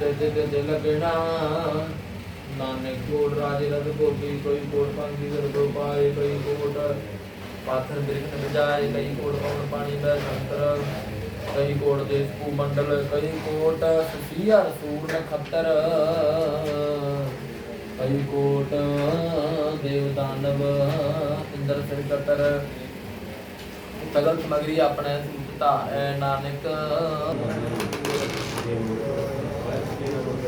ਤੇ ਤੇ ਤੇ ਤੇ ਲੱਗਣਾ। ਨਾਨਕ ਕੋਟ ਰਾਜੇ ਰਤ ਕੋਟੀ ਕੋਈ ਕੋਟ ਪੰਗੀ ਦਰ ਕੋ ਪਾਏ, ਕਈ ਕੋਟ ਪਾਥਰ ਬਿਰਖ ਬਜਾਏ ਕਈ ਕੋਟ ਪਵਨ ਪਾਣੀ ਦਾ ਸੰਤਰ, ਕਈ ਕੋਟ ਦੇਸ ਕੂ ਮੰਡਲ, ਕਈ ਕੋਟ ਸੁਸੀਆ ਸੂਰ ਨਖੱਤਰ ਕਈ ਕੋਟ ਦੇਵ ਦਾਨਵ ਇੰਦਰ ਸਿਰ ਕਤਰ। ਸਮਗਰੀ ਆਪਣੇ ਸੂਤ ਧਾਰੈ, ਨਾਨਕ।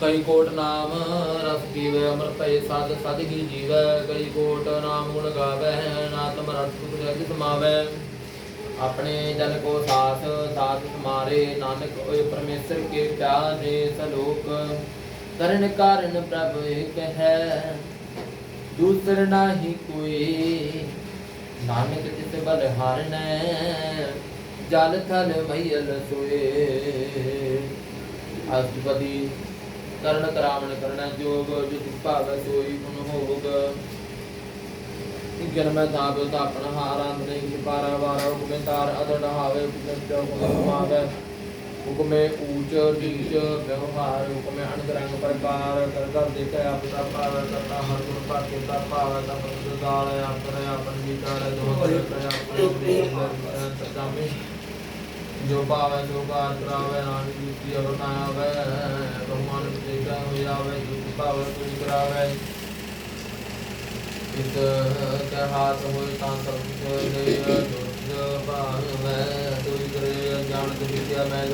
ਕਈ ਕੋਟ ਨਾਮ ਰਸ ਪੀਵੇ ਅਮਰ ਭਏ ਸਾਧ ਸਾਧ ਕੀ ਜੀਵੈ। ਕਈ ਕੋਟ ਨਾਮ ਗੁਣ ਗਾਵੇ ਨਾਤਮ ਰਸ ਸੁਖ ਜਗ ਸਮਾਵੈ। ਆਪਣੇ ਜਨ ਕੋ ਸਾਥ ਸਾਥ ਤੁਮਾਰੇ ਨਾਨਕ ਓਏ ਪਰਮੇਸ਼ਰ ਕੇ ਪਿਆਰੇ ਸਲੋਕ। ਕਰਨ ਕਾਰਨ ਪ੍ਰਭ ਏਕ ਹੈ, ਦੂਸਰ ਨਾਹੀ ਕੋਈ ਨਾਨਕ ਜਿਤ ਬਲ ਹਾਰਨੈ, ਜਲ ਥਲ ਮਈਲ ਸੋਏ। ਅਸਤਪਦੀ ਕਰਨ ਕਰਾਵਣ ਕਰਣਾ ਜੋਗ ਜਿਤ ਭਾਵ ਸੋਈ ਗੁਣ ਹੋਗ ਜਨਮ ਦਾਬ ਤਾਪਨ ਹਾਰਾਂ ਨਹੀਂ ਪਾਰਾ ਵਾਰਾ ਹੁਕਮੇ ਤਾਰ ਅਦੜ ਹਾਵੇ ਹੁਕਮ ਚ ਹੁਕਮ ਮਾਵੇ। ਹੁਕਮੇ ਊਚ, ਨੀਚ, ਵਿਵਹਾਰ, ਹੁਕਮੇ ਅਨਗਰੰਗ ਪ੍ਰਕਾਰ, ਕਰ ਕਰ ਦੇਖੈ, ਆਪ ਦਾ ਭਾਵ ਕਰਨਾ, ਹਰ ਗੁਣ ਪਾਕੇ ਦਾ ਭਾਵ ਦਾ ਪਰਦ ਦਾਲ ਆਪਰੇ ਆਪਨ ਵਿਚਾਰ ਦੋ ਕਰੇ, ਆਪਣੇ ਸਦਾਮੇ ਜੋ ਭਾਵੈ, ਜੋ ਕਾਰ ਕਰਾਵੇ, ਨਾਨਕ ਜੀਤੀ ਅਵਰਨਾਵੇ ਬ੍ਰਹਮਾਨ ਵਿਦੇਗਾ ਹੋਇਆਵੇ ਜੋ ਭਾਵੈ, ਕੋਈ ਕਰਾਵੇ। ਇਤ ਕੈ ਹਾਥ ਹੋਇ ਤਾਂ ਸਭ ਕੁਛ ਦੇ ਦੁਰਜ ਭਾਵੈ। ਤੋਈ ਕਰੇ ਜਾਣਤ ਵਿਦਿਆ ਮੈਂ